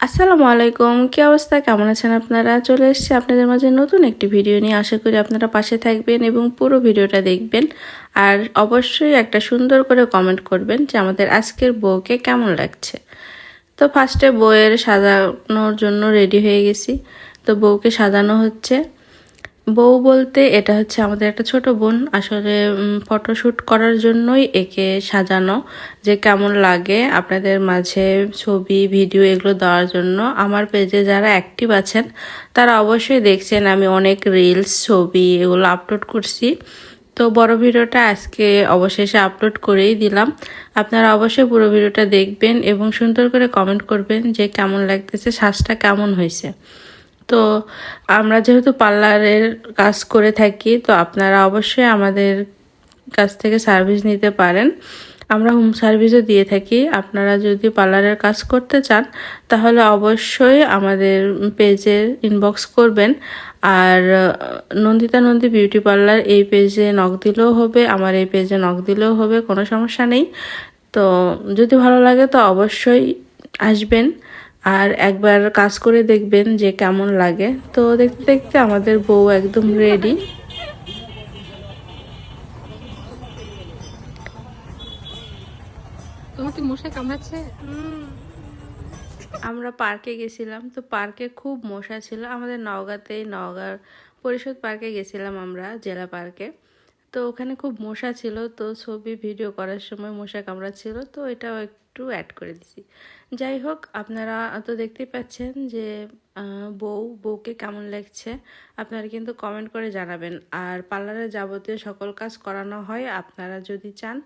আসসালামু আলাইকুম। কী অবস্থা? কেমন আছেন আপনারা? চলে এসেছি আপনাদের মাঝে নতুন একটি ভিডিও নিয়ে। আশা করি আপনারা পাশে থাকবেন এবং পুরো ভিডিওটা দেখবেন। আর অবশ্যই একটা সুন্দর করে কমেন্ট করবেন যে আমাদের আজকের বউকে কেমন লাগছে। তো ফার্স্টে বউয়ের সাজানোর জন্য রেডি হয়ে গেছি। তো বউকে সাজানো হচ্ছে। বউ বলতে এটা হচ্ছে আমাদের একটা ছোট বোন। আসলে ফটোশ্যুট করার জন্যই একে সাজানো, যে কেমন লাগে আপনাদের মাঝে ছবি ভিডিও এগুলো দেওয়ার জন্য। আমার পেজে যারা অ্যাক্টিভ আছেন, তারা অবশ্যই দেখছেন আমি অনেক রিলস ছবি এগুলো আপলোড করছি। তো বড় ভিডিওটা আজকে অবশেষে আপলোড করেই দিলাম। আপনারা অবশ্যই পুরো ভিডিওটা দেখবেন এবং সুন্দর করে কমেন্ট করবেন যে কেমন লাগতেছে শ্বাসটা কেমন হয়েছে। তো আমরা যেহেতু পার্লারের কাজ করে থাকি, তো আপনারা অবশ্যই আমাদের কাছ থেকে সার্ভিস নিতে পারেন। আমরা হোম সার্ভিসও দিয়ে থাকি। আপনারা যদি পার্লারের কাজ করতে চান, তাহলে অবশ্যই আমাদের পেজে ইনবক্স করবেন। আর, নন্দিতা নন্দী বিউটি পার্লার এই পেজে নখ দিলেও হবে, আমার এই পেজে নখ দিলেও হবে, কোনো সমস্যা নেই। তো যদি ভালো লাগে, তো অবশ্যই আসবেন। আর একবার কাজ করে দেখবেন যে কেমন লাগে। তো দেখতে দেখতে আমাদের বউ একদম রেডি তোমার কি মশা কামড়াচ্ছে? আমরা পার্কে গেছিলাম তো পার্কে খুব মশা ছিল। আমাদের নওগাঁতেই নওগাঁর পরিষদ পার্কে গেছিলাম আমরা জেলা পার্কে। তো ওখানে খুব মশা ছিল, তো ছবি ভিডিও করার সময় মশা কামড়াচ্ছিল, তো এটাও একটু অ্যাড করে দিছি। যাই হোক, আপনারা তো দেখতেই পাচ্ছেন যে বউ, বউকে কেমন লাগছে, আপনারা কিন্তু কমেন্ট করে জানাবেন। আর পার্লারে যাবতীয় সকল কাজ করানো হয়, আপনারা যদি চান,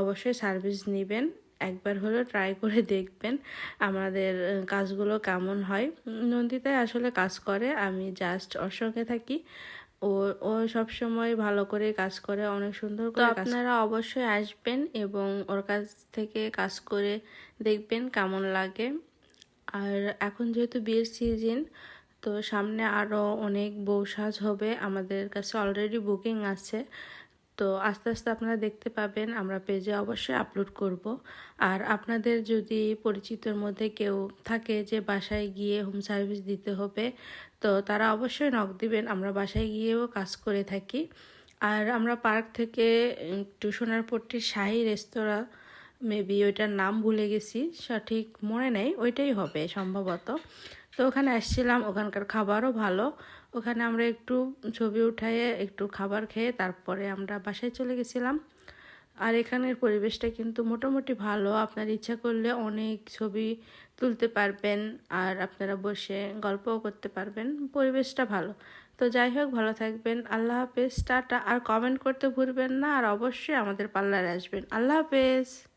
অবশ্যই সার্ভিস নেবেন। একবার হলেও ট্রাই করে দেখবেন আমাদের কাজগুলো কেমন হয়। নন্দিতায় আসলে কাজ করে, আমি জাস্ট ওর সঙ্গে থাকি। ও ও সব সময় ভালো করে কাজ করে অনেক সুন্দর করে আপনারা অবশ্যই আসবেন এবং ওর কাছ থেকে কাজ করে দেখবেন কেমন লাগে। আর এখন যেহেতু বিয়ের সিজন তো সামনে আরও অনেক বউ সাজ হবে। আমাদের কাছে অলরেডি বুকিং আছে। তো আস্তে আস্তে আপনারা দেখতে পাবেন, আমরা পেজে অবশ্যই আপলোড করব। আর আপনাদের যদি পরিচিতর মধ্যে কেউ থাকে যে বাসায় গিয়ে হোম সার্ভিস দিতে হবে, তো তারা অবশ্যই নক দিবেন। আমরা বাসায় গিয়েও কাজ করে থাকি। আর আমরা পার্ক থেকে একটু সোনারপট্টির শাহি রেস্তোরাঁ মেবি ওইটার নাম ভুলে গেছি, সঠিক মনে নেই, ওইটাই হবে সম্ভবত। তো ওখানে আসছিলাম, ওখানকার খাবারও ভালো। ওখানে আমরা একটু ছবি উঠাইয়ে একটু খাবার খেয়ে তারপরে আমরা বাসায় চলে গেছিলাম। আর এখানের পরিবেশটা কিন্তু মোটামুটি ভালো। আপনার ইচ্ছা করলে অনেক ছবি তুলতে পারবেন আর আপনারা বসে গল্পও করতে পারবেন। পরিবেশটা ভালো। তো যাই হোক, ভালো থাকবেন। আল্লাহ হাফেজ। টাটা। আর কমেন্ট করতে ভুলবেন না। আর অবশ্যই আমাদের পার্লারে আসবেন। আল্লাহ হাফেজ।